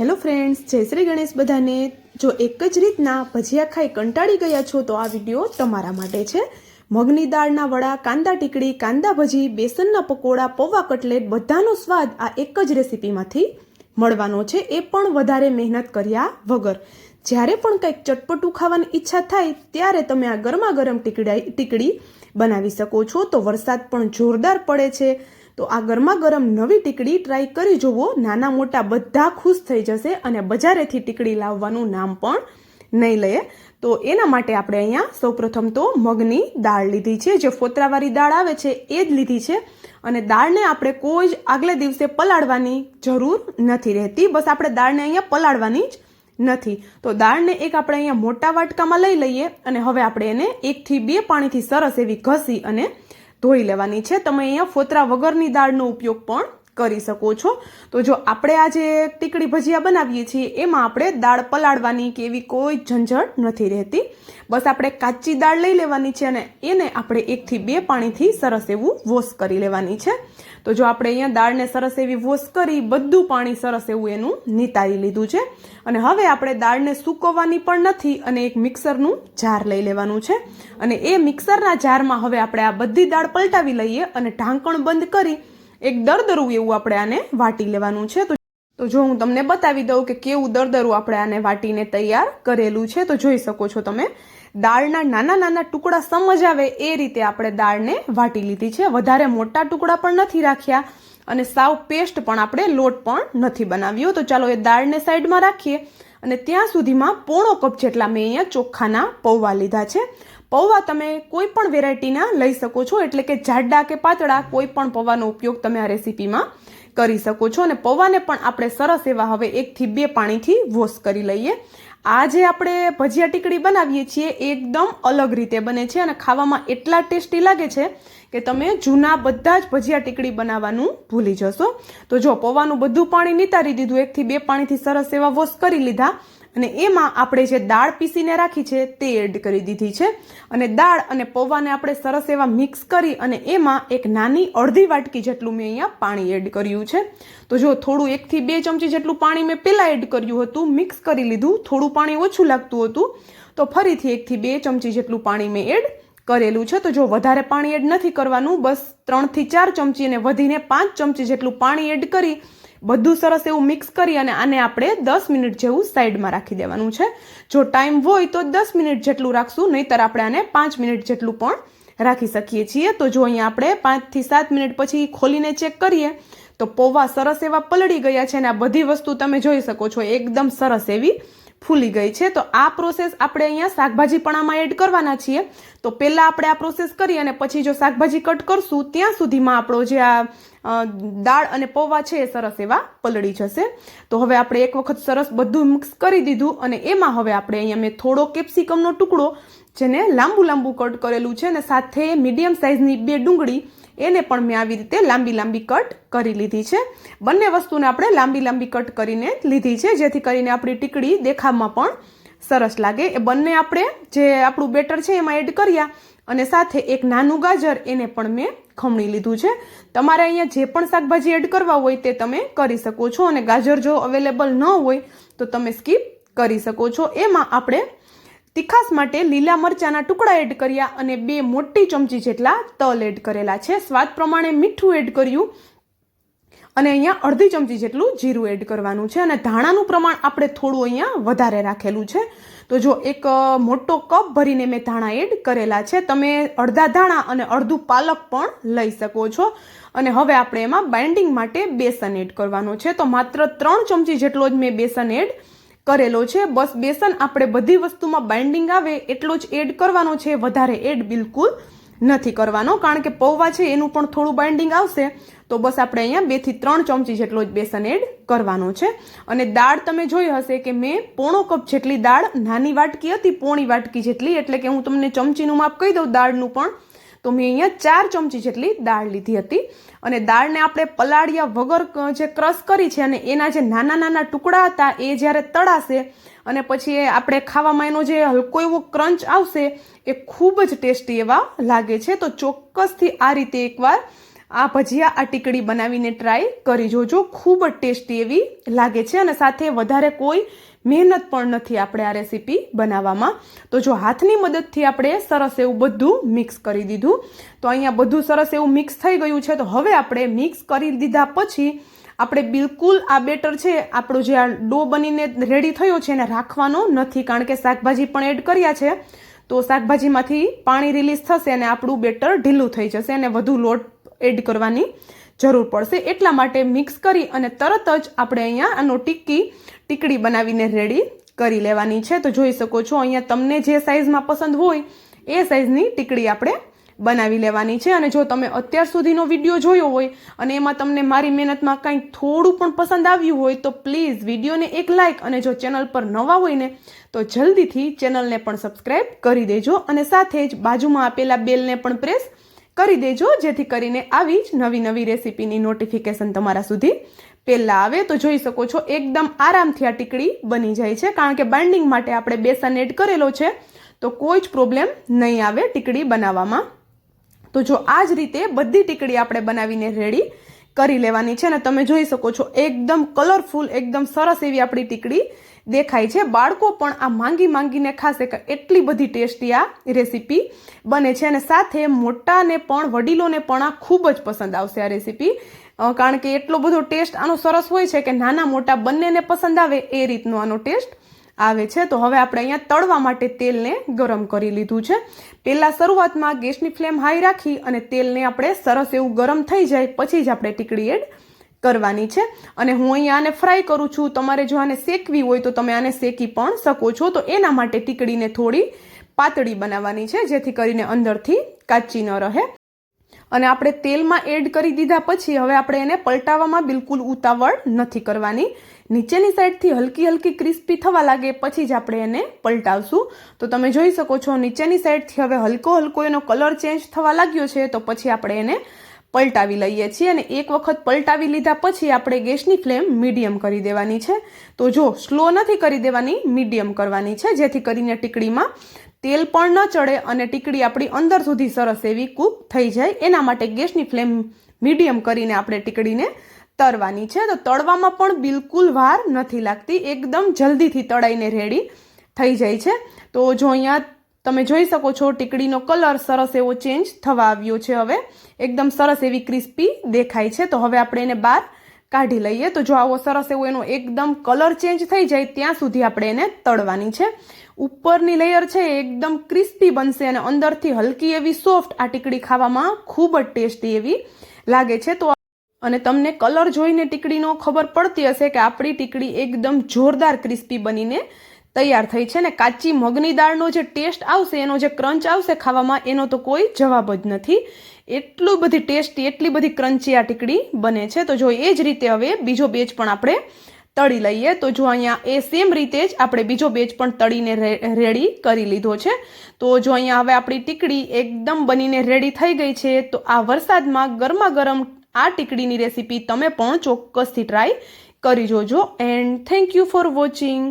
Hello friends, જય શ્રી ગણેશ બધાને. જો એક જ રીતના ભજીયા ખાઈ કંટાળી ગયા છો, તો આ વીડિયો તમારા માટે છે. મગની દાળના વડા, કાંદા ટીકડી, કાંદા ભજી, બેસનના પકોડા, પૌવા કટલેટ, બધાનો સ્વાદ આ એક જ રેસીપીમાંથી મળવાનો છે. એ પણ વધારે મહેનત કર્યા વગર. જ્યારે પણ કંઈક ચટપટું ખાવાની ઈચ્છા થાય, ત્યારે તમે આ ગરમા ગરમ ટીકડા ટીકડી બનાવી શકો છો. તો વરસાદ પણ જોરદાર પડે છે. તો આ ગરમા ગરમ નવી ટીકડી ટ્રાય કરી જુઓ નાના મોટા બધા ખુશ થઈ જશે અને બજારેથી ટીકડી લાવવાનું નામ પણ નહીં લઈએ. તો એના માટે આપણે અહીંયા સૌપ્રથમ તો મગની દાળ લીધી છે. જે ફોતરાવાળી દાળ આવે છે, એ જ લીધી છે. અને દાળને આપણે કોઈ જ આગલે દિવસે પલાળવાની જરૂર નથી રહેતી. બસ આપણે દાળને અહીંયા પલાળવાની જ નથી. તો દાળને એક આપણે અહીંયા મોટા વાટકામાં લઈ લઈએ અને હવે આપણે એને એકથી બે પાણીથી સરસ એવી ઘસી અને ધોઈ લેવાની છે. તમે અહીંયા ફોતરા વગરની દાળનો ઉપયોગ પણ કરી શકો છો. તો જો આપણે આ જે ટીકડી ભજીયા બનાવીએ છીએ, એમાં આપણે દાળ પલાળવાની કે એવી કોઈ ઝંઝટ નથી રહેતી. બસ આપણે કાચી દાળ લઈ લેવાની છે અને એને આપણે એકથી બે પાણીથી સરસ એવું વોશ કરી લેવાની છે. તો જો આપણે અહીંયા દાળને સરસ એવી વોશ કરી બધું પાણી સરસ એવું એનું નિતારી લીધું છે. અને હવે આપણે દાળને સૂકવવાની પણ નથી અને એક મિક્સરનું જાર લઈ લેવાનું છે. અને એ મિક્સરના જારમાં હવે આપણે આ બધી દાળ પલટાવી લઈએ અને ઢાંકણ બંધ કરી એક દરદરું એવું આપણે આને વાટી લેવાનું છે. તો જો હું તમને બતાવી દઉં કે કેવું દરદરું આપણે આને વાટીને તૈયાર કરેલું છે, તો જોઈ શકો છો તમે. દાળના નાના નાના ટુકડા સમજ આવે એ રીતે આપણે દાળને વાટી લીધી છે. વધારે મોટા ટુકડા પણ નથી રાખ્યા અને સાવ પેસ્ટ પણ આપણે લોટ પણ નથી બનાવ્યો. તો ચાલો એ દાળને સાઈડમાં રાખીએ અને ત્યાં સુધીમાં પોણો કપ જેટલા મેં અહીંયા ચોખાના પૌવા લીધા છે. પૌવા તમે કોઈ પણ વેરાયટીના લઈ શકો છો. એટલે કે જાડા કે પાતળા કોઈ પણ પૌવાનો ઉપયોગ તમે આ રેસીપીમાં કરી શકો છો. અને પૌવાને પણ આપણે સરસ એવા હવે એકથી બે પાણીથી વોશ કરી લઈએ. આ જે આપણે ભજીયા ટીકડી બનાવીએ છીએ એકદમ અલગ રીતે બને છે અને ખાવામાં એટલા ટેસ્ટી લાગે છે કે તમે જૂના બધા જ ભજીયા ટીકડી બનાવવાનું ભૂલી જશો. તો જો પૌવાનું બધું પાણી નિતારી દીધું, એકથી બે પાણીથી સરસ એવા વોશ કરી લીધા અને એમાં આપણે જે દાળ પીસીને રાખી છે તે એડ કરી દીધી છે. અને દાળ અને પૌવાને આપણે સરસ એવા મિક્સ કરી અને એમાં એક નાની અડધી વાટકી જેટલું મેં અહીંયા પાણી એડ કર્યું છે. તો જો થોડું એકથી બે ચમચી જેટલું પાણી મેં પહેલાં એડ કર્યું હતું, મિક્સ કરી લીધું, થોડું પાણી ઓછું લાગતું હતું. તો ફરીથી એકથી બે ચમચી જેટલું પાણી મેં એડ કરેલું છે. તો જો વધારે પાણી એડ નથી કરવાનું, બસ ત્રણથી ચાર ચમચી અને વધીને પાંચ ચમચી જેટલું પાણી એડ કરી બધું સરસ એવું મિક્સ કરી અને આને આપણે દસ મિનિટ જેવું સાઈડમાં રાખી દેવાનું છે. જો ટાઈમ હોય તો દસ મિનિટ જેટલું રાખશું, નહીંતર આપણે આને પાંચ મિનિટ જેટલું પણ રાખી શકીએ છીએ. તો જો અહીંયા આપણે પાંચથી સાત મિનિટ પછી ખોલીને ચેક કરીએ, તો પૌવા સરસ એવા પલળી ગયા છે અને આ બધી વસ્તુ તમે જોઈ શકો છો, એકદમ સરસ એવી ફૂલી ગઈ છે. તો આ પ્રોસેસ આપણે અહીંયા શાકભાજી પણ આમાં એડ કરવાના છીએ. તો પહેલાં આપણે આ પ્રોસેસ કરી અને પછી જો શાકભાજી કટ કરશું, ત્યાં સુધીમાં આપણો જે આ દાળ અને પૌવા છે એ સરસ એવા પલળી જશે. તો હવે આપણે એક વખત સરસ બધું મિક્સ કરી દીધું અને એમાં હવે આપણે અહીંયા મેં થોડો કેપ્સિકમનો ટુકડો, જેને લાંબુ લાંબુ કટ કરેલું છે અને સાથે મીડિયમ સાઇઝની બે ડુંગળી એને પણ મેં આવી રીતે લાંબી લાંબી કટ કરી લીધી છે. બંને વસ્તુને આપણે લાંબી લાંબી કટ કરીને લીધી છે, જેથી કરીને આપણી ટીકડી દેખાવમાં પણ સરસ લાગે. એ બંને આપણે જે આપણું બેટર છે એમાં એડ કર્યા અને સાથે એક નાનું ગાજર એને પણ મેં ખમણી લીધું છે. તમારે અહીંયા જે પણ શાકભાજી એડ કરવા હોય તે તમે કરી શકો છો અને ગાજર જો અવેલેબલ ન હોય તો તમે સ્કીપ કરી શકો છો. એમાં આપણે તીખાસ માટે લીલા મરચાના ટુકડા એડ કર્યા અને બે મોટી ચમચી જેટલા તલ એડ કરેલા છે. સ્વાદ પ્રમાણે મીઠું એડ કર્યું અને અહીંયા અડધી ચમચી જેટલું જીરું એડ કરવાનું છે અને ધાણાનું પ્રમાણ આપણે થોડું અહીંયા વધારે રાખેલું છે. તો જો એક મોટો કપ ભરીને મેં ધાણા એડ કરેલા છે. તમે અડધા ધાણા અને અડધું પાલક પણ લઈ શકો છો. અને હવે આપણે એમાં બાઇન્ડિંગ માટે બેસન એડ કરવાનો છે. તો માત્ર ત્રણ ચમચી જેટલો જ મેં બેસન એડ કરેલો છે. બસ બેસન આપણે બધી વસ્તુમાં બાઇન્ડિંગ આવે એટલો જ એડ કરવાનો છે. વધારે એડ બિલકુલ નથી કરવાનો. કારણ કે પૌવા છે, એનું પણ થોડું બાઇન્ડિંગ આવશે. તો બસ આપણે અહીંયા બેથી ત્રણ ચમચી જેટલો જ બેસન એડ કરવાનો છે. અને દાળ તમે જોઈ હશે કે મેં પોણો કપ જેટલી દાળ નાની વાટકી હતી, પોણી વાટકી જેટલી. એટલે કે હું તમને ચમચીનું માપ કહી દઉં, દાળનું પણ તો મેં અહીંયા ચાર ચમચી જેટલી દાળ લીધી હતી. અને દાળને આપણે પલાળ્યા વગર જે ક્રશ કરી છે અને એના જે નાના નાના ટુકડા હતા એ જ્યારે તળાશે અને પછી આપણે ખાવામાં એનો જે હલકો એવો ક્રંચ આવશે એ ખૂબ જ ટેસ્ટી એવા લાગે છે. તો ચોક્કસથી આ રીતે એકવાર આ ભજીયા આ ટીકડી બનાવીને ટ્રાય કરી જોજો. ખૂબ જ ટેસ્ટી એવી લાગે છે અને સાથે વધારે કોઈ મહેનત પણ નથી આપણે આ રેસીપી બનાવવામાં. તો જો હાથની મદદથી આપણે સરસ એવું બધું મિક્સ કરી દીધું. તો અહીંયા બધું સરસ એવું મિક્સ થઈ ગયું છે. તો હવે આપણે મિક્સ કરી દીધા પછી આપણે બિલકુલ આ બેટર છે, આપણો જે આ ડો બનીને રેડી થયો છે એને રાખવાનો નથી. કારણ કે શાકભાજી પણ એડ કર્યા છે. તો શાકભાજીમાંથી પાણી રિલીઝ થશે અને આપણું બેટર ઢીલું થઈ જશે અને વધુ લોટ એડ કરવાની જરૂર પડશે. એટલા માટે મિક્સ કરી અને તરત જ આપણે અહીંયા આનો ટિક્કી ટીકડી બનાવીને રેડી કરી લેવાની છે. તો જોઈ શકો છો, અહીંયા તમને જે સાઇઝમાં પસંદ હોય, એ સાઇઝની ટીકડી આપણે બનાવી લેવાની છે. અને જો તમે અત્યાર સુધીનો વીડિયો જોયો હોય, અને એમાં તમને મારી મહેનતમાં કાંઈ થોડું પણ પસંદ આવ્યું હોય, તો પ્લીઝ વિડીયોને એક લાઇક અને જો ચેનલ પર નવા હોય ને, તો જલ્દીથી ચેનલને પણ સબસ્ક્રાઈબ કરી દેજો. અને સાથે જ બાજુમાં આપેલા બેલને પણ પ્રેસ કરી દેજો, જેથી કરીને આવી જ નવી નવી રેસીપીની નોટિફિકેશન તમારા સુધી પહેલાં આવે. તો જોઈ શકો છો, એકદમ આરામથી આ ટીકડી બની જાય છે, કારણ કે બાઇન્ડિંગ માટે આપણે બેસન એડ કરેલો છે, તો કોઈ જ પ્રોબ્લેમ નહીં આવે ટીકડી બનાવવામાં. તો જો આ જ રીતે બધી ટીકડી આપણે બનાવીને રેડી કરી લેવાની છે, અને તમે જોઈ શકો છો, એકદમ કલરફુલ એકદમ સરસ એવી આપણી ટીકડી દેખાય છે. બાળકો પણ આ માંગી માંગીને ખાશે કે એટલી બધી ટેસ્ટી આ રેસીપી બને છે અને સાથે મોટાને પણ, વડીલોને પણ આ ખૂબ જ પસંદ આવશે આ રેસીપી. કારણ કે એટલો બધો ટેસ્ટ આનો સરસ હોય છે કે નાના મોટા બંનેને પસંદ આવે એ રીતનો આનો ટેસ્ટ આવે છે. તો હવે આપણે અહીંયા તળવા માટે તેલને ગરમ કરી લીધું છે. પહેલાં શરૂઆતમાં ગેસની ફ્લેમ હાઈ રાખી અને તેલને આપણે સરસ એવું ગરમ થઈ જાય. પછી જ આપણે ટીકડી એડ કરવાની છે. અને હું અહીંયા આને ફ્રાય કરું છું. તમારે જો આને શેકવી હોય તો તમે આને શેકી પણ શકો છો. તો એના માટે ટીકડીને થોડી પાતળી બનાવવાની છે, જેથી કરીને અંદરથી કાચી ન રહે. અને આપણે તેલમાં એડ કરી દીધા પછી હવે આપણે એને પલટાવવામાં બિલકુલ ઉતાવળ નથી કરવાની. નીચેની સાઈડથી હલકી હલકી ક્રિસ્પી થવા લાગે પછી જ આપણે એને પલટાવશું. તો તમે જોઈ શકો છો નીચેની સાઈડથી હવે હલકો હલકો એનો કલર ચેન્જ થવા લાગ્યો છે. તો પછી આપણે એને પલટાવી લઈએ છીએ અને એક વખત પલટાવી લીધા પછી આપણે ગેસની ફ્લેમ મીડિયમ કરી દેવાની છે. તો જો સ્લો નથી કરી દેવાની, મીડિયમ કરવાની છે. જેથી કરીને ટીકડીમાં તેલ પણ ન ચડે અને ટીકડી આપણી અંદર સુધી સરસ એવી કૂક થઈ જાય. એના માટે ગેસની ફ્લેમ મીડિયમ કરીને આપણે ટીકડીને તરવાની છે. તો તળવામાં પણ બિલકુલ વાર નથી લાગતી. એકદમ જલ્દીથી તળાઈને રેડી થઈ જાય છે. તો જો અહીંયા તમે જોઈ શકો છો ટીકડીનો કલર સરસ એવો ચેન્જ થવા આવ્યો છે હવે. એકદમ સરસ એવી ક્રિસ્પી દેખાય છે. તો હવે આપણે એને બહાર કાઢી લઈએ. તો જો આવો સરસ એવો એનો એકદમ કલર ચેન્જ થઈ જાય ત્યાં સુધી આપણે એને તળવાની છે. ઉપરની લેયર છે એકદમ ક્રિસ્પી બનશે અને અંદરથી હલકી એવી સોફ્ટ આ ટીકડી ખાવામાં ખૂબ જ ટેસ્ટી એવી લાગે છે. તો અને તમને કલર જોઈને ટીકડીનો ખબર પડતી હશે કે આપણી ટીકડી એકદમ જોરદાર ક્રિસ્પી બનીને તૈયાર થઈ છે ને કાચી મગની દાળનો જે ટેસ્ટ આવશે, એનો જે ક્રંચ આવશે ખાવામાં, એનો તો કોઈ જવાબ જ નથી. એટલું બધી ટેસ્ટી, એટલી બધી ક્રંચી આ ટીકડી બને છે. તો જો એ જ રીતે હવે બીજો બેચ પણ આપણે તળી લઈએ. તો જો અહીંયા એ સેમ રીતે જ આપણે બીજો બેચ પણ તળીને રેડી કરી લીધો છે. તો જો અહીંયા હવે આપણી ટીકડી એકદમ બનીને રેડી થઈ ગઈ છે, તો આ વરસાદમાં ગરમા ગરમ આ ટીકડીની રેસીપી તમે પણ ચોક્કસથી ટ્રાય કરી જોજો. And thank you for watching